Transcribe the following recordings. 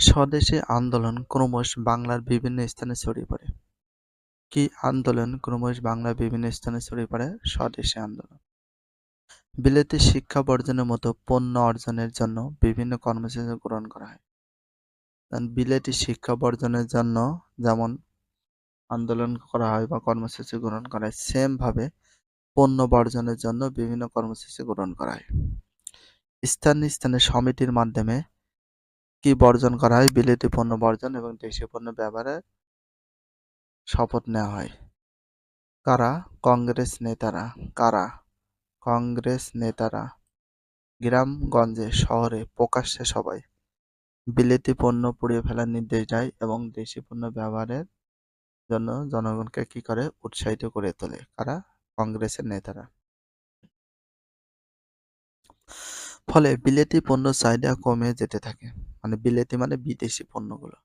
স্বদেশী আন্দোলন ক্রমশ বাংলার বিভিন্ন স্থানে ছড়িয়ে পড়ে। কি আন্দোলন ক্রমশ বাংলার বিভিন্ন স্থানে ছড়িয়ে পড়ে? স্বদেশী আন্দোলন। বিলেতে শিক্ষা বর্জনের মতো পণ্য অর্জনের জন্য বিভিন্ন কর্মসূচি গ্রহণ করা হয়। বিলেতি শিক্ষা বর্জনের জন্য যেমন আন্দোলন করা হয় বা কর্মসূচি গ্রহণ করা হয়, সেমভাবে পণ্য বর্জনের জন্য বিভিন্ন কর্মসূচি গ্রহণ করা হয় স্থানে স্থানে সমিতির মাধ্যমে কি বর্জন করা হয়, বিলেতি পণ্য বর্জন এবং দেশীয় পণ্য ব্যবহারের শপথ নেওয়া হয়। কারা? কংগ্রেস নেতারা। কারা? কংগ্রেস নেতারা। গ্রামগঞ্জে, শহরে, প্রকাশ্যে সবাই। বিলেতি পণ্য পুড়িয়ে ফেলার নির্দেশ দেয় এবং দেশি পণ্য ব্যবহারের জন্য জনগণকে কি করে? উৎসাহিত করে তোলে। কারা? কংগ্রেসের নেতারা। ফলে বিলেতি পণ্য চাহিদা কমে যেতে থাকে। মানে বিলেতি মানে বিদেশি পণ্যগুলো।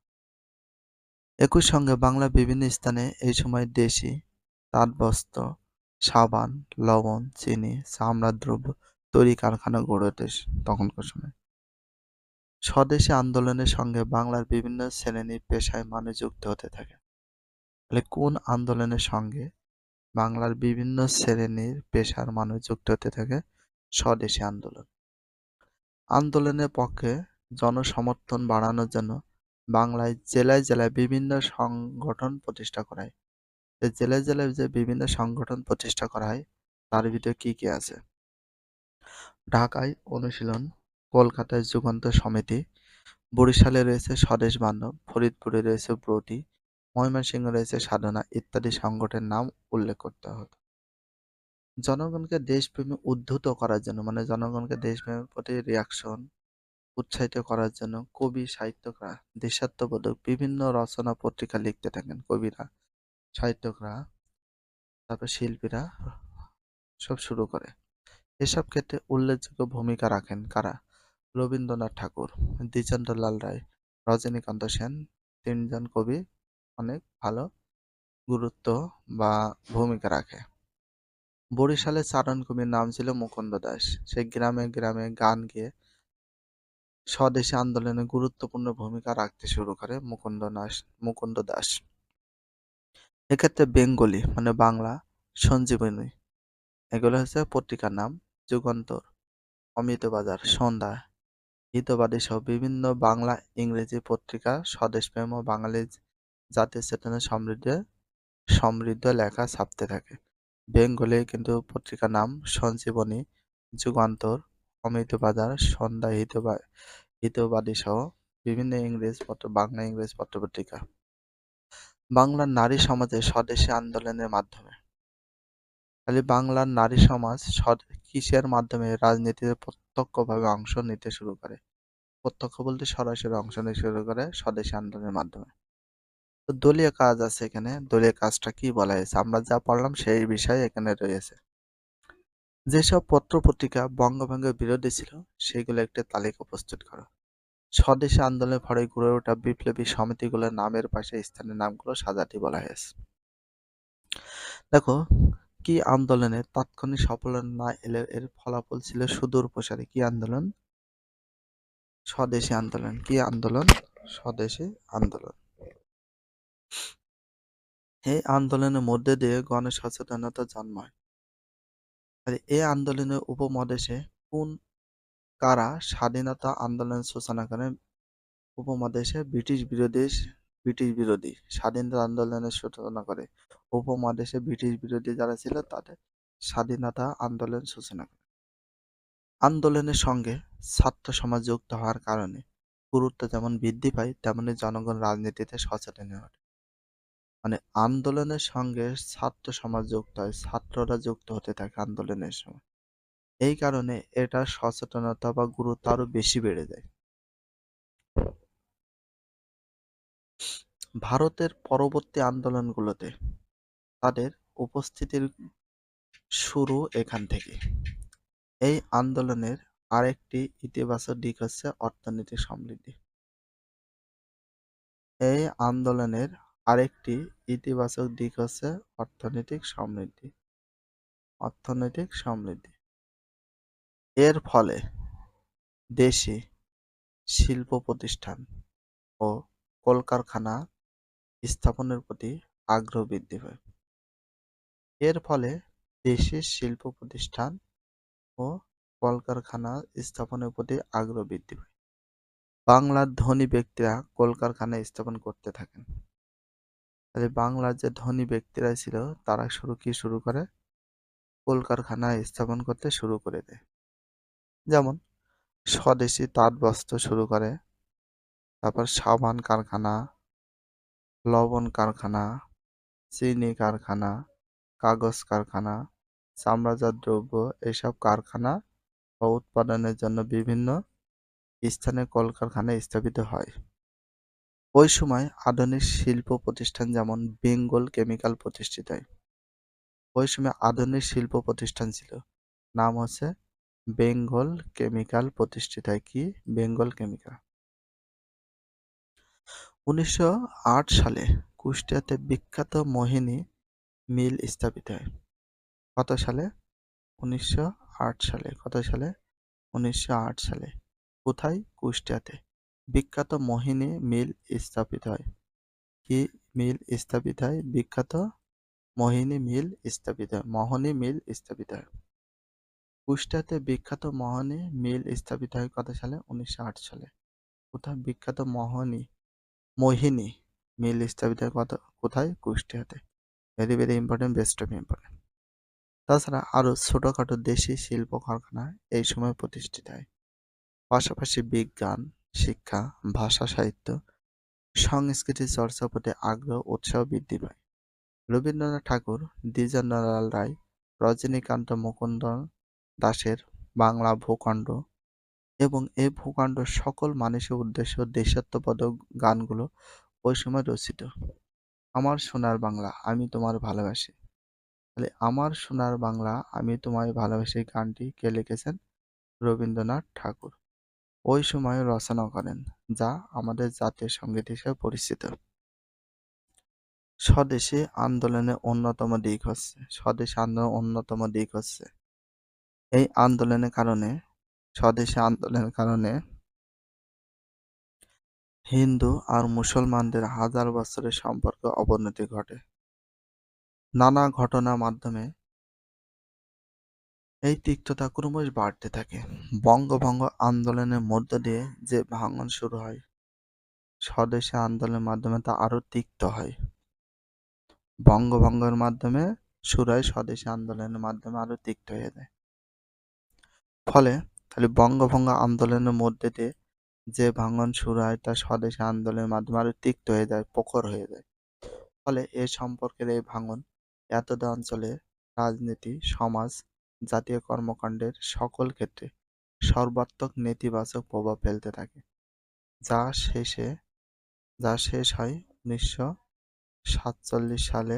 একই সঙ্গে বাংলা বিভিন্ন স্থানে এই সময় দেশি তাঁতবস্ত্র, সাবান, লবণ, চিনি, চামড়ার দ্রব্য তৈরি কারখানা গড়ে ওঠে তখনকার সময়। স্বদেশী আন্দোলনের সঙ্গে বাংলার বিভিন্ন শ্রেণি পেশায় মানুষ যুক্ত হতে থাকে। তাহলে কোন আন্দোলনের সঙ্গে বাংলার বিভিন্ন শ্রেণির পেশার মানুষ যুক্ত হতে থাকে? স্বদেশী আন্দোলন। আন্দোলনের পক্ষে জনসমর্থন বাড়ানোর জন্য বাংলায় জেলায় জেলায় বিভিন্ন সংগঠন প্রতিষ্ঠা করা হয় জেলায় জেলায় যে বিভিন্ন সংগঠন প্রতিষ্ঠা করা হয়, তার ভিতরে কি কি আছে? ঢাকায় অনুশীলন, কলকাতায় যুগান্তর সমিতি, বরিশালে রয়েছে স্বদেশ বান্ধব, ফরিদপুরে রয়েছে ব্রতি, ময়মনসিংহ রয়েছে সাধনা ইত্যাদি সংগঠনের নাম উল্লেখ করতে হতো জনগণকে দেশপ্রেমে উদ্ধত করার জন্য মানে জনগণকে দেশপ্রেমের প্রতি রিয়াকশন উৎসাহিত করার জন্য কবি, সাহিত্যকরা, দেশাত্মবোধক বিভিন্ন রচনা পত্রিকা লিখতে থাকেন। কবিরা, সাহিত্যকরা, তারপর শিল্পীরা সব শুরু করে। এসব ক্ষেত্রে উল্লেখযোগ্য ভূমিকা রাখেন কারা? রবীন্দ্রনাথ ঠাকুর, দ্বিজেন্দ্রলাল রায়, রজনীকান্ত সেন। তিনজন কবি অনেক ভালো গুরুত্ব বা ভূমিকা রাখে। বরিশালের চারণ কবির নাম ছিল মুকুন্দ দাস। সে গ্রামে গ্রামে গান গিয়ে স্বদেশী আন্দোলনে গুরুত্বপূর্ণ ভূমিকা রাখতে শুরু করে মুকুন্দ দাস মুকুন্দ দাস। এক্ষেত্রে বেঙ্গলি মানে বাংলা, সঞ্জীবনী, এগুলো হচ্ছে পত্রিকার নাম, যুগান্তর অমিত বাজার সন্ধ্যা, হিতবাদী সহ বিভিন্ন বাংলা, ইংরেজি পত্রিকা, স্বদেশপ্রেম ও বাঙালি জাতীয় চেতনা সমৃদ্ধ সমৃদ্ধ লেখা ছাপতে থাকে। বেঙ্গলি কিন্তু পত্রিকার নাম সঞ্জীবনী, যুগান্তর অমিত বাজার, সন্ধ্যা হিতবা, হিতবাদী সহ বিভিন্ন বাংলা ইংরেজ পত্রপত্রিকা। বাংলার নারী সমাজে স্বদেশী আন্দোলনের মাধ্যমে। তাহলে বাংলার নারী সমাজ কিসের মাধ্যমে রাজনীতিতে প্রত্যক্ষভাবে অংশ নিতে শুরু করে? প্রত্যক্ষ বলতে সরাসরি অংশ নিতে শুরু করে স্বদেশী আন্দোলনের মাধ্যমে। তো দলীয় কাজ আছে এখানে। দলীয় কাজটা কি বলা হয়েছে? আমরা যা পড়লাম সেই বিষয় এখানে রয়েছে। যেসব পত্র পত্রিকা বঙ্গভঙ্গের বিরোধী ছিল, সেগুলো একটি তালিকা প্রস্তুত করো। স্বদেশী আন্দোলনের ফলে গড়ে ওঠা বিপ্লবী সমিতিগুলোর নামের পাশে স্থানের নামগুলো সাজাটি বলা হয়েছে। দেখো, কি আন্দোলনে তাৎক্ষণিক সফলতা না এলে এর ফলাফল ছিল সুদূর প্রসারে কি আন্দোলন? স্বদেশী আন্দোলন, কি আন্দোলন? স্বদেশী আন্দোলন। এই আন্দোলনের মধ্যে দিয়ে গণসচেতনতা জন্মায়। এই আন্দোলনের উপমহাদেশে কোন কারা স্বাধীনতা আন্দোলন সূচনা করেন? উপমহাদেশে ব্রিটিশ বিরোধী ব্রিটিশ বিরোধী স্বাধীনতা আন্দোলনের সূচনা করে। উপমহাদেশে ব্রিটিশ বিরোধী যারা ছিল, তাদের স্বাধীনতা আন্দোলন সূচনা করে। আন্দোলনের সঙ্গে ছাত্র সমাজ যুক্ত হওয়ার কারণে গুরুত্ব যেমন বৃদ্ধি পায়, তেমনি জনগণ রাজনীতিতে সচেতন হয়ে মানে আন্দোলনের সঙ্গে ছাত্র সমাজ যুক্ত হয়, ছাত্ররা যুক্ত হতে থাকে আন্দোলনের সময়। এই কারণে এটা সচেতনতা বা গুরুত্ব আরও বেশি বেড়ে যায়। ভারতের পরবর্তী আন্দোলনগুলোতে তাদের উপস্থিতির শুরু এখান থেকে। এই আন্দোলনের আরেকটি ইতিবাচক দিক হচ্ছে অর্থনৈতিক সমৃদ্ধি। এই আন্দোলনের আরেকটি ইতিবাচক দিক হচ্ছে অর্থনৈতিক সমৃদ্ধি। অর্থনৈতিক সমৃদ্ধি। এর ফলে দেশে শিল্প প্রতিষ্ঠান ও কলকারখানা স্থাপনের প্রতি আগ্রহ বৃদ্ধি পায়। এর ফলে দেশের শিল্প প্রতিষ্ঠান ও কলকারখানা স্থাপনের প্রতি আগ্রহ বৃদ্ধি পায়। বাংলার ধনী ব্যক্তিরা কলকারখানা স্থাপন করতে থাকেন। তাহলে বাংলার যে ধনী ব্যক্তিরা ছিল, তারা শুরু কি শুরু করে? কলকারখানা স্থাপন করতে শুরু করে দেয়। যেমন স্বদেশি তাঁত বস্ত্র শুরু করে, তারপর সাবান কারখানা, লবণ কারখানা, চিনি কারখানা, কাগজ কারখানা, চামড়াজাত দ্রব্য, এসব কারখানা ও উৎপাদনের জন্য বিভিন্ন স্থানে কলকারখানা স্থাপিত হয়। ওই সময় আধুনিক শিল্প প্রতিষ্ঠান যেমন বেঙ্গল কেমিক্যাল প্রতিষ্ঠিত হয়, ওই সময় আধুনিক শিল্প প্রতিষ্ঠান ছিল। নাম হচ্ছে বেঙ্গল কেমিক্যাল প্রতিষ্ঠিত হয় কি? বেঙ্গল কেমিক্যাল। উনিশশো আট সালে কুষ্টিয়াতে বিখ্যাত মোহিনী মিল স্থাপিত হয়। কত সালে? উনিশশো আট সালে। কত সালে? উনিশশো আট সালে। কোথায়? কুষ্টিয়াতে। বিখ্যাত মোহিনী মিল স্থাপিত হয়। কি মিল স্থাপিত হয়? বিখ্যাত মোহিনী মিল স্থাপিত হয়। মোহনী মিল স্থাপিত হয়। কুষ্টিয়াতে বিখ্যাত মোহনী মিল স্থাপিত হয় কত সালে? উনিশশো আট সালে। কোথায় বিখ্যাত মোহনী, মোহিনী মিল স্থাপিত হয় কত, কোথায়? কুষ্টিয়াতে very very important, best of important. তাছাড়া আরও ছোটোখাটো দেশি শিল্প কারখানা এই সময় প্রতিষ্ঠিত হয়। পাশাপাশি বিজ্ঞান শিক্ষা, ভাষা, সাহিত্য, সংস্কৃতি চর্চার প্রতি আগ্রহ, উৎসাহ বৃদ্ধি পায়। রবীন্দ্রনাথ ঠাকুর, দ্বিজেন্দ্রলাল রায়, রজনীকান্ত মুকুন্দ দাসের বাংলা ভূখণ্ড এবং এই ভূখণ্ড সকল মানুষের উদ্দেশ্য দেশাত্মবোধক গানগুলো ওই সময় রচিত। আমার সোনার বাংলা, আমি তোমার ভালোবাসি। তাহলে আমার সোনার বাংলা, আমি তোমায় ভালোবাসি গানটি কে লিখেছেন? রবীন্দ্রনাথ ঠাকুর। ওই সময় রচনা করেন, যা আমাদের জাতীয় সংগীত হিসেবে পরিচিত। স্বদেশী আন্দোলনের অন্যতম দিক হচ্ছে, স্বদেশী আন্দোলনের অন্যতম দিক হচ্ছে। এই আন্দোলনের কারণে, স্বদেশী আন্দোলনের কারণে হিন্দু আর মুসলমানদের হাজার বছরের সম্পর্ক অবনতি ঘটে। নানা ঘটনার মাধ্যমে এই তিক্ততা ক্রমশ বাড়তে থাকে। বঙ্গভঙ্গ আন্দোলনের মধ্য দিয়ে যে ভাঙন শুরু হয়, স্বদেশী আন্দোলনের মাধ্যমে তা আরও তিক্ত হয়। বঙ্গভঙ্গের মাধ্যমে শুরু হয় স্বদেশী আন্দোলনের মাধ্যমে আরও তিক্ত হয়ে যায়। ফলে তাহলে বঙ্গভঙ্গ আন্দোলনের মধ্যে দিয়ে যে ভাঙন শুরু হয়, তা স্বদেশী আন্দোলনের মাধ্যমে আরও তিক্ত হয়ে যায়, প্রখর হয়ে যায়। ফলে এ সম্পর্কের এই ভাঙন এতদ অঞ্চলে রাজনীতি, সমাজ জাতীয় কর্মকাণ্ডের সকল ক্ষেত্রে সর্বাত্মক নেতিবাচক প্রভাব ফেলতে থাকে। যা শেষে, যা শেষ হয় উনিশশো সাতচল্লিশ সালে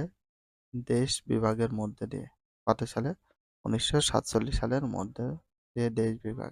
দেশ বিভাগের মধ্যে দিয়ে। কত সালে? উনিশশো সাতচল্লিশ সালের মধ্যে দিয়ে দেশ বিভাগ।